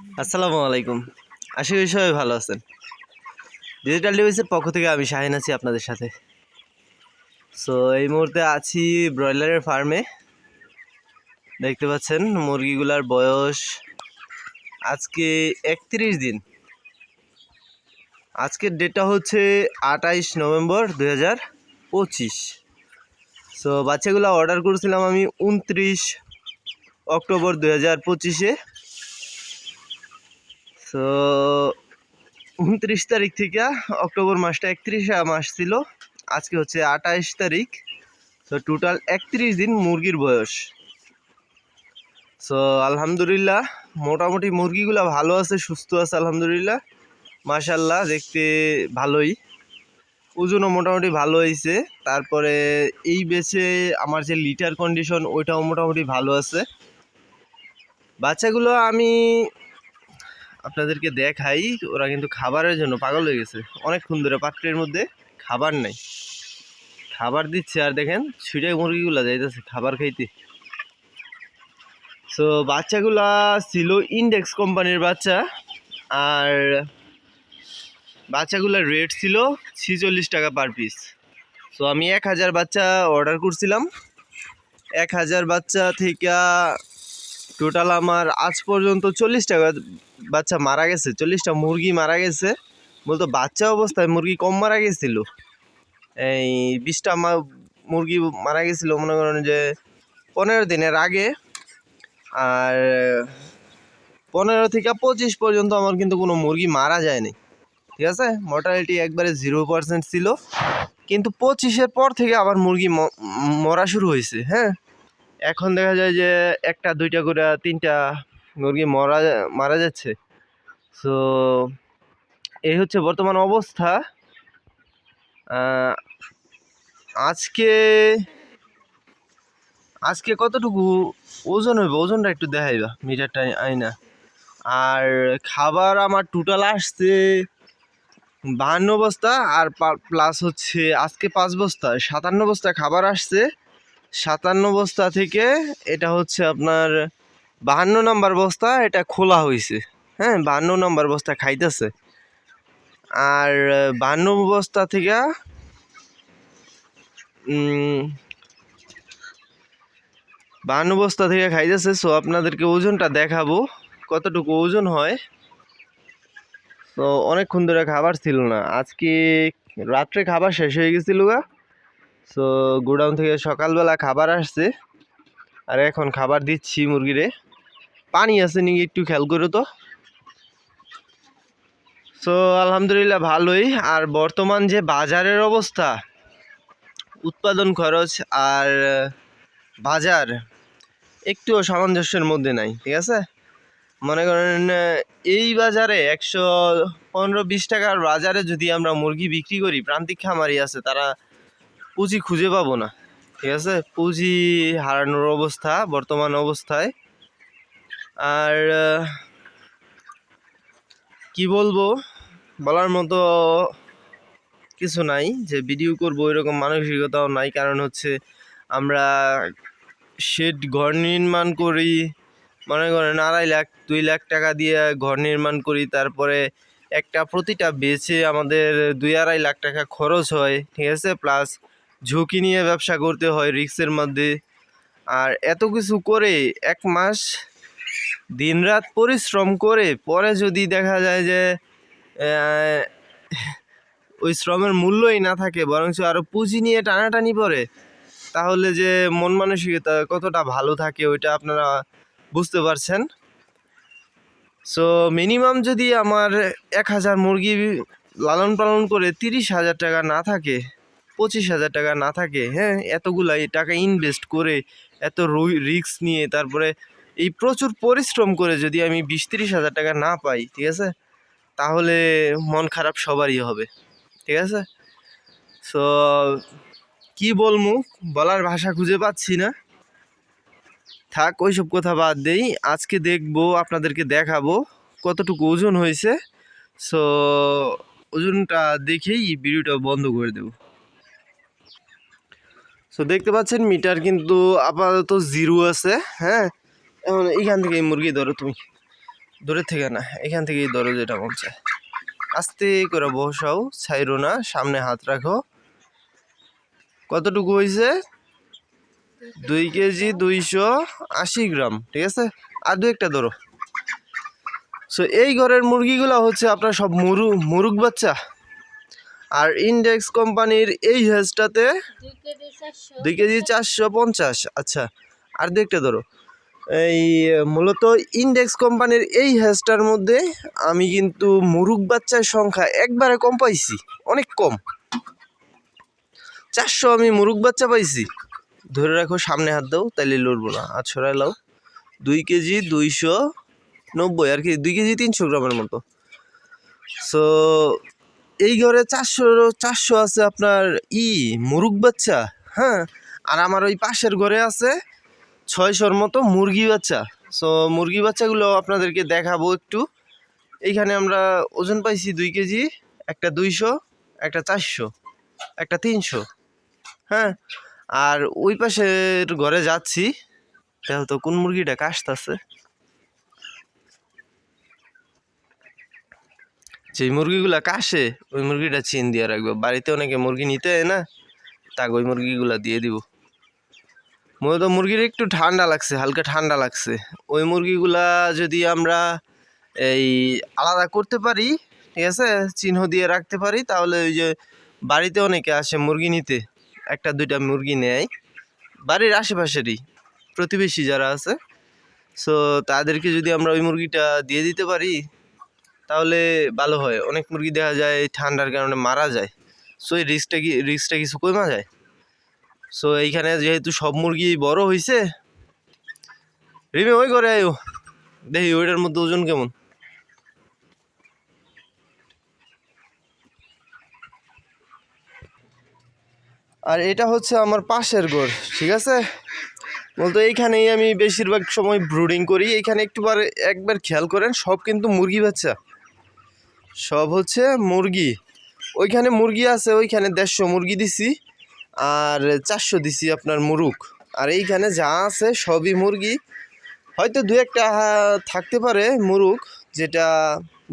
আসসালামু আলাইকুম। আশা করি সবাই ভালো আছেন। ডিজিটাল ডিভাইসের পক্ষ থেকে আমি শাহিন আছি আপনাদের সাথে। সো এই মুহূর্তে আছি ব্রয়লারের ফার্মে দেখতে পাচ্ছেন, মুরগিগুলার বয়স আজকে একত্রিশ দিন। আজকের ডেটটা হচ্ছে আঠাইশ নভেম্বর দু হাজার পঁচিশ। সো বাচ্চাগুলো অর্ডার করেছিলাম আমি উনত্রিশ অক্টোবর দু হাজার পঁচিশে। তো উনত্রিশ তারিখ থেকে অক্টোবর মাসটা একত্রিশ মাস ছিল। আজকে হচ্ছে আঠাইশ তারিখ। তো টোটাল একত্রিশ দিন মুরগির বয়স। সো আলহামদুলিল্লাহ, মোটামুটি মুরগিগুলো ভালো আছে, সুস্থ আছে, আলহামদুলিল্লাহ। মাশাল্লাহ দেখতে ভালোই। ওজনও মোটামুটি ভালো হয়েছে তারপরে এই বেচে আমার যে লিটার কন্ডিশন ওইটাও মোটামুটি ভালো আছে। বাচ্চাগুলো আমি আপনাদেরকে দেখাই, ওরা কিন্তু খাবারের জন্য পাগল হয়ে গেছে। অনেকক্ষণ ধরে পাত্রের মধ্যে খাবার নাই। খাবার দিচ্ছে, আর দেখেন ছুটে মুরগিগুলা যাইতেছে খাবার খাইতে। সো বাচ্চাগুলা ছিল ইন্ডেক্স কোম্পানির বাচ্চা, আর বাচ্চাগুলার রেট ছিল ছিচল্লিশ টাকা পার পিস সো আমি এক হাজার বাচ্চা অর্ডার করছিলাম। এক হাজার বাচ্চা থেকে টোটাল আমার আজ পর্যন্ত চল্লিশটা বাচ্চা মারা গেছে, চল্লিশটা মুরগি মারা গেছে। বলতো বাচ্চা অবস্থায় মুরগি কম মারা গেছিল। এই বিশটা মুরগি মারা গেছিল মনে করেন যে পনেরো দিনের আগে। আর পনেরো থেকে পঁচিশ পর্যন্ত আমার কিন্তু কোনো মুরগি মারা যায়নি। ঠিক আছে? মর্টালিটি একবারে জিরো পার্সেন্ট ছিল। কিন্তু পঁচিশের পর থেকে আবার মুরগি মরা শুরু হয়েছে হ্যাঁ? এখন দেখা যায় যে একটা, দুইটা করে, তিনটা মুরগি মরা মারা যাচ্ছে। সো এই হচ্ছে বর্তমান অবস্থা। আজকে আজকে কতটুকু ওজন হইব? ওজনটা একটু দেখাইবা, মিটারটা আইনা আর খাবার আমার টোটাল আসছে বাহান্ন বস্তা, আর প্লাস হচ্ছে আজকে পাঁচ বস্তা, সাতান্ন বস্তা খাবার আসছে। সাতান্ন বস্তা থেকে এটা হচ্ছে আপনার বাহান্ন নম্বর বস্তা, এটা খোলা হয়েছে হ্যাঁ বাহান্ন নম্বর বস্তা খাইতেছে। আর বাহান্ন বস্তা থেকে বাহান্ন বস্তা থেকে খাইতেছে। সো আপনাদেরকে ওজনটা দেখাবো, কতটুকু ওজন হয়। তো অনেকক্ষণ ধরে খাবার ছিল না। আজকে রাত্রে খাবার শেষ হয়ে গেছিল গা। সো গোডাউন থেকে সকালবেলা খাবার আসছে। আর এখন খাবার দিচ্ছি মুরগিরে। পানি আছে নাকি একটু খেয়াল করো তো। সো আলহামদুলিল্লাহ ভালোই। আর বর্তমান যে বাজারের অবস্থা, উৎপাদন খরচ আর, বাজার একটুও সামঞ্জস্যের মধ্যে নাই, ঠিক আছে? মনে করেন, এই বাজারে একশো পনেরো বিশ টাকার বাজারে যদি আমরা মুরগি বিক্রি করি, প্রান্তিক খামারি আছে, তারা পুঁজি খুঁজে পাবো না, ঠিক আছে? পুঁজি হারানোর অবস্থা, বর্তমান অবস্থায়। আর কি বলব? বলার মতো কিছু নাই যে ভিডিও করব এরকম মানসিকতাও নাই। কারণ হচ্ছে আমরা শেড ঘর নির্মাণ করি, মনে করেন আড়াই লাখ, দুই লাখ টাকা দিয়ে ঘর নির্মাণ করি, তারপরে একটা প্রতিটা বেচে আমাদের দুই আড়াই লাখ টাকা খরচ হয়, ঠিক আছে? প্লাস ঝুঁকি নিয়ে ব্যবসা করতে হয় রিক্সের মধ্যে। আর এত কিছু করে এক মাস দিনরাত পরিশ্রম করে, পরে যদি দেখা যায় যে ওই শ্রমের মূল্যই না থাকে, বরঞ্চ আরও পুঁজি নিয়ে টানাটানি পড়ে, তাহলে যে মন মানসিকতা কতটা ভালো থাকে ওইটা আপনারা বুঝতে পারছেন। সো মিনিমাম যদি আমার এক হাজার মুরগি লালন পালন করে তিরিশ হাজার টাকা না থাকে পঁচিশ হাজার টাকা না থাকে হ্যাঁ এতগুলাই টাকা ইনভেস্ট করে, এত রিস্ক নিয়ে তারপরে এই প্রচুর পরিশ্রম করে যদি আমি বিশ তিরিশ হাজার টাকা না পাই, ঠিক আছে, তাহলে মন খারাপ সবারই হবে, ঠিক আছে? সো কি বলব বলার ভাষা খুঁজে পাচ্ছি না। থাক, ওইসব কথা বাদ দেই। আজকে দেখব, আপনাদেরকে দেখাবো কতটুকু ওজন হয়েছে। সো ওজনটা দেখেই ভিডিওটা বন্ধ করে দেব। সো দেখতে পাচ্ছেন মিটার কিন্তু আপাতত জিরো আছে হ্যাঁ? এখন এইখান থেকে এই মুরগি ধরো তুমি। দূরের থেকে না, এখান থেকেই ধরো যেটা চায়। আস্তে করে বসাও, ছাইরো না, সামনে হাত রাখো। কতটুকু হয়েছে দুই কেজি দুইশো আশি গ্রাম, ঠিক আছে? আর দু একটা ধরো। সো এই ঘরের মুরগিগুলো হচ্ছে আপনার সব মুরু মুরুগ বাচ্চা। আর ইন্ডেক্স কোম্পানির এই হেজটাতে দুই কেজি চারশো পঞ্চাশ আচ্ছা। আর দেখতে ধরো এই মূলত ইন্ডেক্স কোম্পানির এই হেজটার মধ্যে আমি কিন্তু মুরুগ বাচ্চার সংখ্যা একবারে কম পাইছি অনেক কম। চারশো আমি মুরুগ বাচ্চা পাইছি। ধরে রাখো সামনে হাত দাও তাইলে লড়বো না। আর ছড়াই লাও। দুই কেজি দুইশো নব্বই আর কি দুই কেজি তিনশো গ্রামের মতো। সো এই ঘরে চারশো চারশো আছে আপনার ই মুরুগ বাচ্চা হ্যাঁ? আর আমার ওই পাশের ঘরে আছে ছয়শোর মতো মুরগি বাচ্চা। সো মুরগি বাচ্চাগুলো আপনাদেরকে দেখাবো একটু। এইখানে আমরা ওজন পাইছি দুই কেজি, একটা দুইশো, একটা চারশো, একটা তিনশো হ্যাঁ? আর ওই পাশের ঘরে যাচ্ছি। দেখো তো কোন মুরগিটা কাশতাছে। যে মুরগিগুলা কাশে, ওই মুরগিটা চিন দিয়ে রাখব। বাড়িতে অনেকে মুরগি নিতে না, তাকে ওই মুরগিগুলা দিয়ে দিব। মূলত মুরগির একটু ঠান্ডা লাগছে, হালকা ঠান্ডা লাগছে। ওই মুরগিগুলা যদি আমরা এই আলাদা করতে পারি, ঠিক আছে, চিহ্ন দিয়ে রাখতে পারি, তাহলে ওই যে বাড়িতে অনেকে আসে মুরগি নিতে, একটা, দুইটা মুরগি নেয়। বাড়ির আশেপাশেরই, প্রতিবেশী যারা আছে। সো তাদেরকে যদি আমরা ওই মুরগিটা দিয়ে দিতে পারি তাহলে ভালো হয়। অনেক মুরগি দেখা যায় ঠান্ডার কারণে মারা যায়। সো এই রিস্কটা কি রিস্কটা কিছু কমা যায়? সো এইখানে যেহেতু সব মুরগি বড় হয়েছে রিমে ওই করে আয়ো। দেখি ওইটার মধ্যে ওজন কেমন? আর এটা হচ্ছে আমার পাশের ঘর, ঠিক আছে? বলতো এইখানেই আমি বেশিরভাগ সময় ব্রুডিং করি। এইখানে একটু বার একবার খেয়াল করেন, সব কিন্তু মুরগি বাচ্চা। সব হচ্ছে মুরগি। ওইখানে মুরগি আছে, ওইখানে দেড়শো মুরগি দিছি, আর চারশো দিছি আপনার মুরুগ আর এইখানে যা আছে সবই মুরগি। হয়তো দু একটা থাকতে পারে মুরুগ যেটা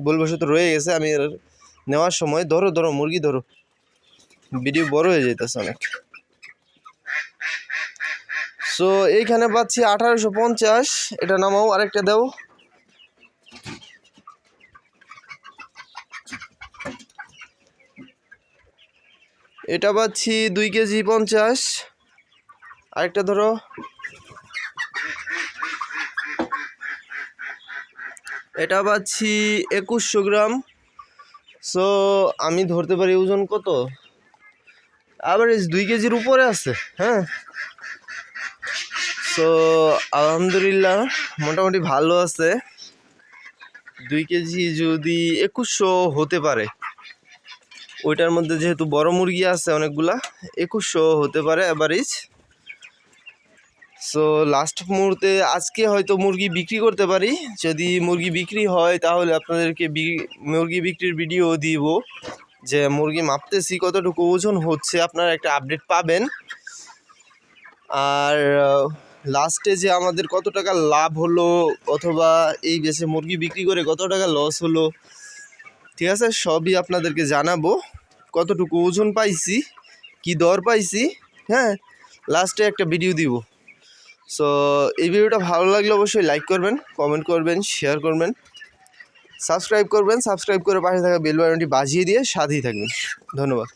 ভুলবশত রয়ে গেছে, আমি নেওয়ার সময় ধরো ধরো, মুরগি ধরো। ভিডিও বড় হয়ে যেতেছে অনেক। সো এইখানে পাচ্ছি আঠারোশো পঞ্চাশ, এটা নামাও, আরেকটা দাও। এটা পাচ্ছি দুই কেজি পঞ্চাশ। আরেকটা ধরো। এটা পাচ্ছি একুশশো গ্রাম। সো আমি ধরতে পারি ওজন কত? অ্যাভারেজ দুই কেজির উপরে আছে হ্যাঁ? সো আলহামদুলিল্লাহ, মোটামুটি ভালো আছে। দুই কেজি যদি একুশশো হতে পারে। ওইটার মধ্যে যেহেতু বড় মুরগি আছে অনেকগুলা, একুশশো হতে পারে অ্যাভারেজ সো লাস্ট মুহূর্তে আজকে হয়তো মুরগি বিক্রি করতে পারি। যদি মুরগি বিক্রি হয়, তাহলে আপনাদেরকে মুরগি বিক্রির ভিডিও দিব যে মুরগি মাপতেছি কতটুকু, ওজন হচ্ছে, আপনারা একটা আপডেট পাবেন। আর লাস্টে যে আমাদের কত টাকা লাভ হলো, অথবা এই বেশে মুরগি বিক্রি করে কত টাকা লস হলো, ঠিক আছে? সবই আপনাদেরকে জানাব। কতটুকু ওজন পাইছি, কি দর পাইছি হ্যাঁ লাস্টে একটা ভিডিও দিব। সো এই ভিডিওটা ভালো লাগলে অবশ্যই লাইক করবেন কমেন্ট করবেন শেয়ার করবেন সাবস্ক্রাইব করবেন সাবস্ক্রাইব করে পাশে থাকা বেল বাটনটি বাজিয়ে দিয়ে সাথেই থাকবেন। ধন্যবাদ।